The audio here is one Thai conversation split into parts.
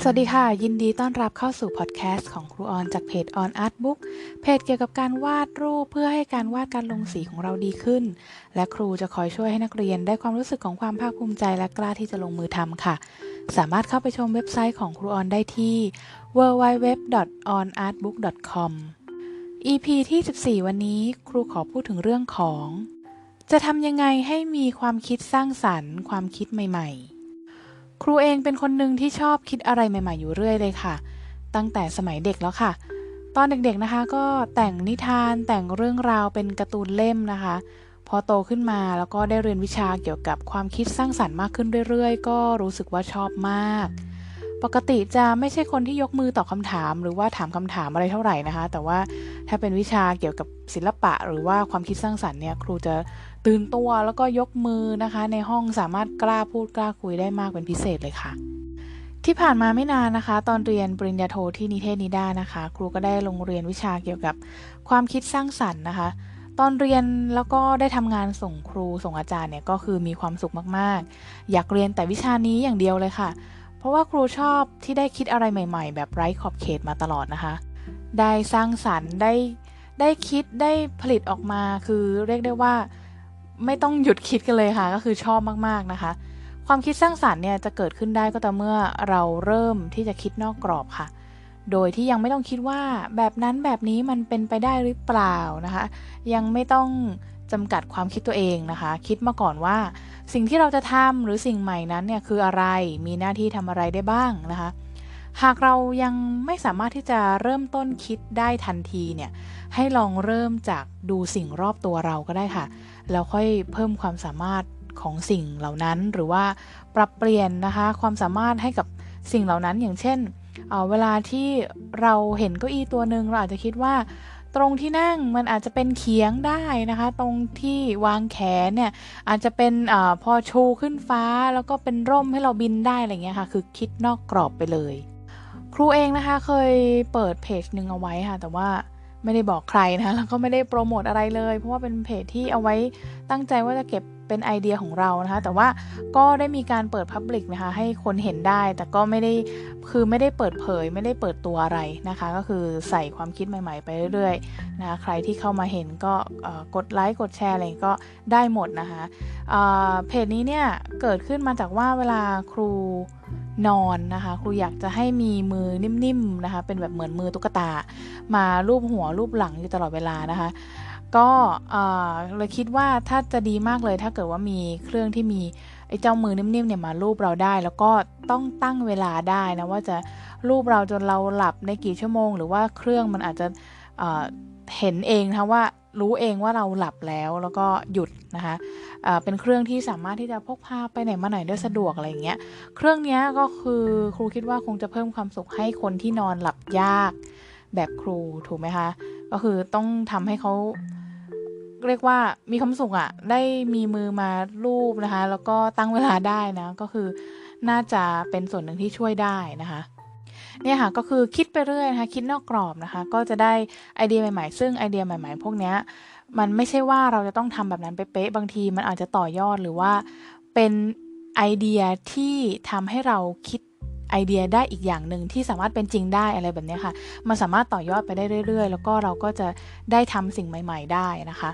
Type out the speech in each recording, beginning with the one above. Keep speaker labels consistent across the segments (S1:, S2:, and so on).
S1: สวัสดีค่ะ ยินดีต้อนรับเข้าสู่พอดแคสต์ของครูออนจากเพจ On Art Book เพจเกี่ยวกับการวาดรูปเพื่อให้การวาดการลงสีของเราดีขึ้น และครูจะคอยช่วยให้นักเรียนได้ความรู้สึกของความภาคภูมิใจและกล้าที่จะลงมือทำค่ะ สามารถเข้าไปชมเว็บไซต์ของครูออนได้ที่ www.onartbook.com EP ที่ 14 วันนี้ครูขอพูดถึงเรื่องของ จะทำยังไงให้มีความคิดสร้างสรรค์ ความคิดใหม่ ๆ ครูเองเป็นคนหนึ่งที่ชอบคิดอะไรใหม่ ๆ อยู่เรื่อยเลยค่ะ ตั้งแต่สมัยเด็กแล้วค่ะ ตอนเด็กๆนะคะ ก็แต่งนิทานแต่งเรื่องราวเป็นการ์ตูนเล่มนะคะ พอโตขึ้นมาแล้วก็ได้เรียนวิชาเกี่ยวกับความคิดสร้างสรรค์มากขึ้นเรื่อยๆ ก็รู้สึกว่าชอบมาก ปกติจะไม่ใช่คนที่ยกมือตอบคำถาม หรือว่าถามคำถามอะไรเท่าไหร่นะคะ แต่ว่าถ้าเป็นวิชาเกี่ยวกับศิลปะ หรือว่าความคิดสร้างสรรค์เนี่ย ครูจะตื่นตัวแล้วก็ยกมือนะคะ ในห้องสามารถกล้าพูดกล้าคุยได้มากเป็นพิเศษเลยค่ะ ที่ผ่านมาไม่นานนะคะ ตอนเรียนปริญญาโทที่นิเทศนิด้านะคะ ครูก็ได้ลงเรียนวิชาเกี่ยวกับความคิดสร้างสรรค์นะคะตอนเรียนแล้วก็ได้ทำงานส่งครูส่งอาจารย์เนี่ยก็คือมีความสุขมากๆ อยากเรียนแต่วิชานี้อย่างเดียวเลยค่ะ เพราะว่าครูชอบที่ได้คิดอะไรใหม่ ๆ แบบไร้ขอบเขตมาตลอดนะคะ ได้สร้างสรรค์ได้ได้คิดได้ผลิตออกมาคือเรียกได้ว่าไม่ต้องหยุดคิดกันเลยค่ะ ก็คือชอบมากๆนะคะ ความคิดสร้างสรรค์เนี่ยจะเกิดขึ้นได้ก็ต่อเมื่อเราเริ่มที่จะคิดนอกกรอบค่ะ โดยที่ยังไม่ต้องคิดว่าแบบนั้นแบบนี้มันเป็นไปได้หรือเปล่านะคะ ยังไม่ต้องจำกัดความคิดตัวเองนะคะ คิดมาก่อนว่า สิ่งที่เราจะทำหรือสิ่งใหม่นั้นเนี่ยคืออะไร มีหน้าที่ทำอะไรได้บ้างนะคะ หากเรายังไม่สามารถที่จะเริ่มต้นคิดได้ทันทีเนี่ย ให้ลองเริ่มจากดูสิ่งรอบตัวเราก็ได้ค่ะ แล้วค่อยเพิ่มความสามารถของสิ่งเหล่านั้นหรือว่าปรับเปลี่ยนนะคะความสามารถให้กับสิ่งเหล่านั้นอย่างเช่นเเวลาที่เราเห็นเก้าอี้ตัวหนึ่งเราอาจจะคิดว่า ตรงที่นั่งมันอาจจะเป็นเขียงได้นะคะ ตรงที่วางแขนเนี่ยอาจจะเป็นอพอชูขึ้นฟ้าแล้วก็เป็นร่มให้เราบินได้อะไรเงี้ยค่ะ คือคิดนอกกรอบไปเลย ครูเองนะคะเคยเปิดเพจหนึ่งเอาไว้ค่ะ แต่ว่า ไม่ได้บอกใครนะแล้วก็ไม่ได้โปรโมทอะไรเลย เพราะว่าเป็นเพจที่เอาไว้ตั้งใจว่าจะเก็บเป็นไอเดียของเรานะคะ แต่ว่าก็ได้มีการเปิดพับลิกนะคะ ให้คนเห็นได้ แต่ก็ไม่ได้ คือไม่ได้เปิดเผย ไม่ได้เปิดตัวอะไรนะคะ ก็คือใส่ความคิดใหม่ ๆ ไปเรื่อยๆ นะะใครที่เข้ามาเห็นก็กดไลค์ กดแชร์อะไรก็ได้หมดนะคะ เพจนี้เนี่ย เกิดขึ้นมาจากว่าเวลาครู นอนนะคะครูอยากจะให้มีมือนิ่มๆนะคะ เป็นแบบเหมือนมือตุ๊กตา มารูปหัวรูปหลังอยู่ตลอดเวลานะคะ ก็เลยคิดว่าถ้าจะดีมากเลยถ้าเกิดว่ามีเครื่องที่มีไอ้เจ้ามือนิ่มๆเนี่ยมารูปเราได้ แล้วก็ต้องตั้งเวลาได้นะว่าจะรูปเราจนเราหลับในกี่ชั่วโมง หรือว่าเครื่องมันอาจจะ เห็นเองนะว่ารู้เองว่าเราหลับแล้วแล้วก็หยุดนะคะเป็นเครื่องที่สามารถที่จะพกพาไปไหนมาไหนได้สะดวกอะไรเงี้ย เครื่องนี้ก็คือครูคิดว่าคงจะเพิ่มความสุขให้คนที่นอนหลับยากแบบครูถูกไหมคะ ก็คือต้องทำให้เขาเรียกว่ามีความสุขอะ่ะ ได้มีมือมารูปนะคะ แล้วก็ตั้งเวลาได้นะ ก็คือน่าจะเป็นส่วนหนึ่งที่ช่วยได้นะคะ เนี่ยค่ะก็คือคิดไปเรื่อยนะคะคิดนอกกรอบนะคะ ก็จะได้ไอเดียใหม่ๆ ซึ่งไอเดียใหม่ ๆ พวกนี้มันไม่ใช่ว่าเราจะต้องทำแบบนั้นเป๊ะๆบางทีมันอาจจะต่อยอดหรือว่าเป็นไอเดียที่ทำให้เราคิดไอเดียได้อีกอย่างหนึ่งที่สามารถเป็นจริงได้อะไรแบบนี้ค่ะ มันสามารถต่อยอดไปได้เรื่อย ๆ แล้วก็เราก็จะได้ทำสิ่งใหม่ ๆ ได้นะคะ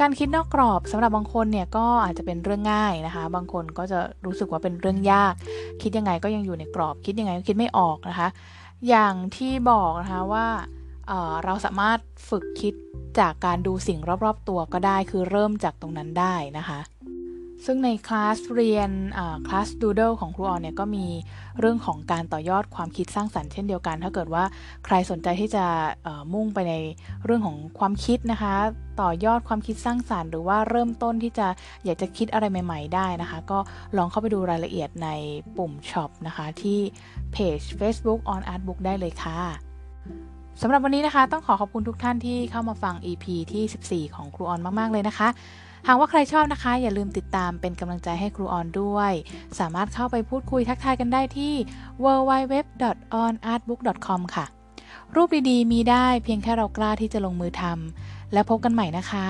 S1: การคิดนอกกรอบสำหรับบางคนเนี่ยก็อาจจะเป็นเรื่องง่ายนะคะ บางคนก็จะรู้สึกว่าเป็นเรื่องยาก คิดยังไงก็ยังอยู่ในกรอบ คิดยังไงก็คิดไม่ออกนะคะ อย่างที่บอกนะคะว่าเเราสามารถฝึกคิดจากการดูสิ่งรอบๆตัวก็ได้ คือเริ่มจากตรงนั้นได้นะคะ ซึ่งในคลาสเรียนคลาสดูเดิลของครูออนเนี่ยก็มีเรื่องของการต่อยอดความคิดสร้างสรรค์เช่นเดียวกัน ถ้าเกิดว่าใครสนใจที่จะมุ่งไปในเรื่องของความคิดนะคะ ต่อยอดความคิดสร้างสรรค์ หรือว่าเริ่มต้นที่จะอยากจะคิดอะไรใหม่ ๆ ได้นะคะ ก็ลองเข้าไปดูรายละเอียดในปุ่มช็อปนะคะที่เพจ Facebook on Artbook ได้เลยค่ะ สำหรับวันนี้นะคะ ต้องขอขอบคุณทุกท่านที่เข้ามาฟัง EP ที่ 14 ของครูออนมาก ๆ เลยนะคะ หากว่าใครชอบนะคะ อย่าลืมติดตามเป็นกำลังใจให้ครูออนด้วย สามารถเข้าไปพูดคุยทักทายกันได้ที่ www.onartbook.com ค่ะ รูปดีๆ มีได้เพียงแค่เรากล้าที่จะลงมือทำและพบกันใหม่นะคะ